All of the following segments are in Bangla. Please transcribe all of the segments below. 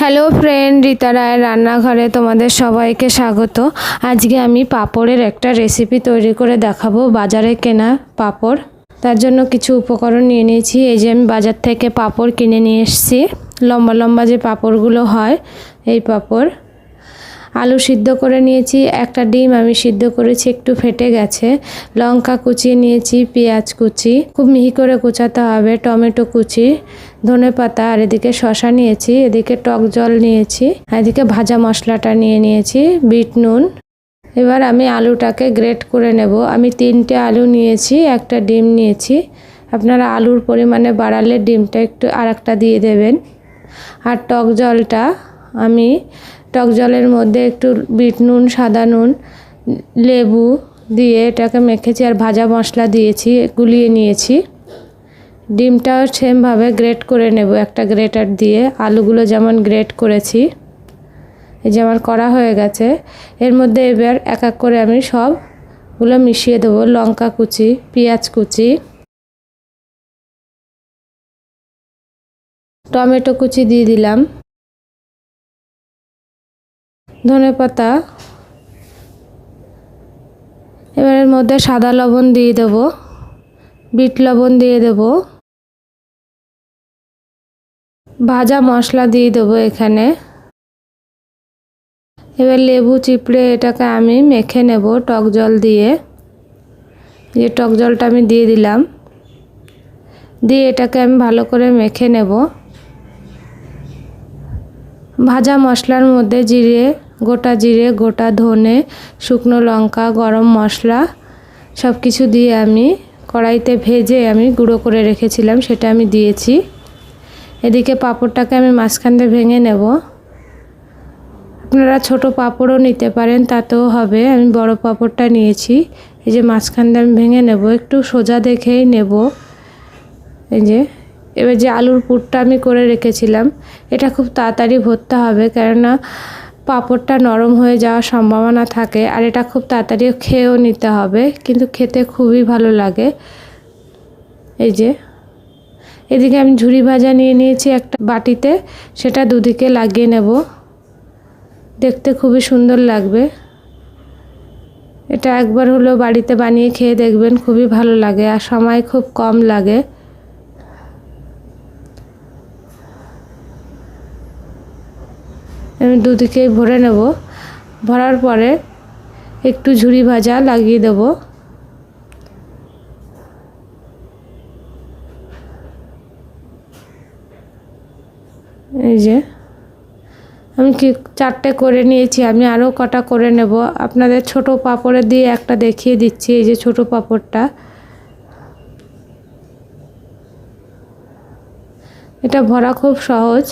হ্যালো ফ্রেন্ড রীতা রায়ের রান্নাঘরে তোমাদের সবাইকে স্বাগত। আজকে আমি পাঁপড়ের একটা রেসিপি তৈরি করে দেখাবো, বাজারে কেনা পাঁপড়। তার জন্য কিছু উপকরণ নিয়ে নিয়েছি। এই যে আমি বাজার থেকে পাঁপড় কিনে নিয়ে এসেছি। লম্বা লম্বা যে পাঁপড়গুলো হয়, এই পাঁপড়। আলু সিদ্ধ করে নিয়েছি, একটা ডিম আমি সিদ্ধ করেছি, একটু ফেটে গেছে। লঙ্কা কুচিয়ে নিয়েছি, পেঁয়াজ কুচি। খুব মিহি করে কুচাতে হবে, টমেটো কুচি। ধনে পাতা, আর এদিকে শশা নিয়েছি, এদিকে টক জল নিয়েছি এদিকে ভাজা মশলাটা নিয়ে নিয়েছি, বিট নুন। এবার আমি আলুটাকে গ্রেট করে নেব। আমি তিনটে আলু নিয়েছি, একটা ডিম নিয়েছি। আপনারা আলুর পরিমাণে বাড়ালে ডিমটা একটু আর একটা দিয়ে দেবেন। আর টক জলটা আমি, টক জলের মধ্যে একটু বিট নুন, সাদা নুন, লেবু দিয়ে এটাকে মেখেছি, আর ভাজা মশলা দিয়েছি, গুলিয়ে নিয়েছি। ডিমটাও সেমভাবে গ্রেট করে নেব। একটা গ্রেটার দিয়ে। আলুগুলো যেমন গ্রেট করেছি, এই যে আমার করা হয়ে গেছে। এর মধ্যে এবার এক এক করে আমি সবগুলো মিশিয়ে দেবো। লঙ্কা কুচি, পেঁয়াজ কুচি, টমেটো কুচি দিয়ে দিলাম, ধনে পাতা। এবার এর মধ্যে সাদা লবণ দিয়ে দেব, বিট লবণ দিয়ে দেব। ভাজা মশলা দিয়ে দেবো এখানে। এবার লেবু চিপড়ে এটাকে আমি মেখে নেব টক জল দিয়ে। যে টক জলটা আমি দিয়ে দিলাম, দিয়ে এটাকে আমি ভালো করে মেখে নেব। ভাজা মশলার মধ্যে জিরে, গোটা জিরে, গোটা ধনে, শুকনো লঙ্কা, গরম মশলা সব কিছু দিয়ে আমি কড়াইতে ভেজে আমি গুঁড়ো করে রেখেছিলাম, সেটা আমি দিয়েছি। এদিকে পাঁপড়টাকে আমি মাঝখান দিয়ে ভেঙে নেব। আপনারা ছোট পাঁপড়ও নিতে পারেন, তাতেও হবে। আমি বড় পাঁপড়টা নিয়েছি। এই যে মাঝখান দিয়ে আমি ভেঙে নেব। একটু সোজা দেখেই নেব। এই যে, এবার যে আলুর পুরটা আমি করে রেখেছিলাম, এটা খুব তাড়াতাড়ি ভরতে হবে, কেননা পাঁপড়টা নরম হয়ে যাওয়ার সম্ভাবনা থাকে, আর এটা খুব তাড়াতাড়ি খেয়েও নিতে হবে। কিন্তু খেতে খুবই ভালো লাগে। এই যে এদিকে আমি ঝুরি ভাজা নিয়ে নিয়েছি একটা বাটিতে, সেটা দুদিকে লাগিয়ে নেব। দেখতে খুবই সুন্দর লাগবে। এটা একবার হলো বাড়িতে বানিয়ে খেয়ে দেখবেন, খুবই ভালো লাগে আর সময় খুব কম লাগে। আমি দুদিকেই ভরে নেব। ভরার পরে একটু ঝুরি ভাজা লাগিয়ে দেব। এই যে, আমি কি চারটে করে নিয়েছি, আমি আরও কটা করে নেব। আপনাদের ছোট পাঁপড়ে দিয়ে একটা দেখিয়ে দিচ্ছি, এই যে ছোট পাপড়টা। এটা ভরা খুব সহজ।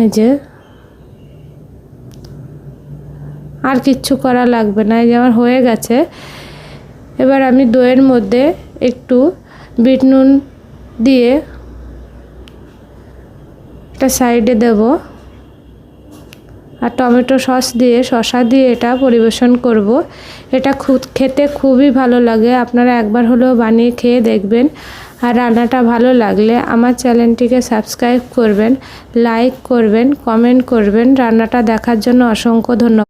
এই যে, আর কিচ্ছু করা লাগবে না, এই যে আমার হয়ে গেছে। এবার আমি দইয়ের মধ্যে একটু বিট নুন দিয়ে একটা সাইডে দেব। আর টমেটো সস দিয়ে শশা দিয়ে এটা পরিবেশন করব। এটা খেতে খুবই ভালো লাগে। আপনারা একবার হলেও বানিয়ে খেয়ে দেখবেন। আর রান্নাটা ভালো লাগলে আমার চ্যানেলটিকে সাবস্ক্রাইব করবেন, লাইক করবেন, কমেন্ট করবেন। রান্নাটা দেখার জন্য অসংখ্য ধন্যবাদ।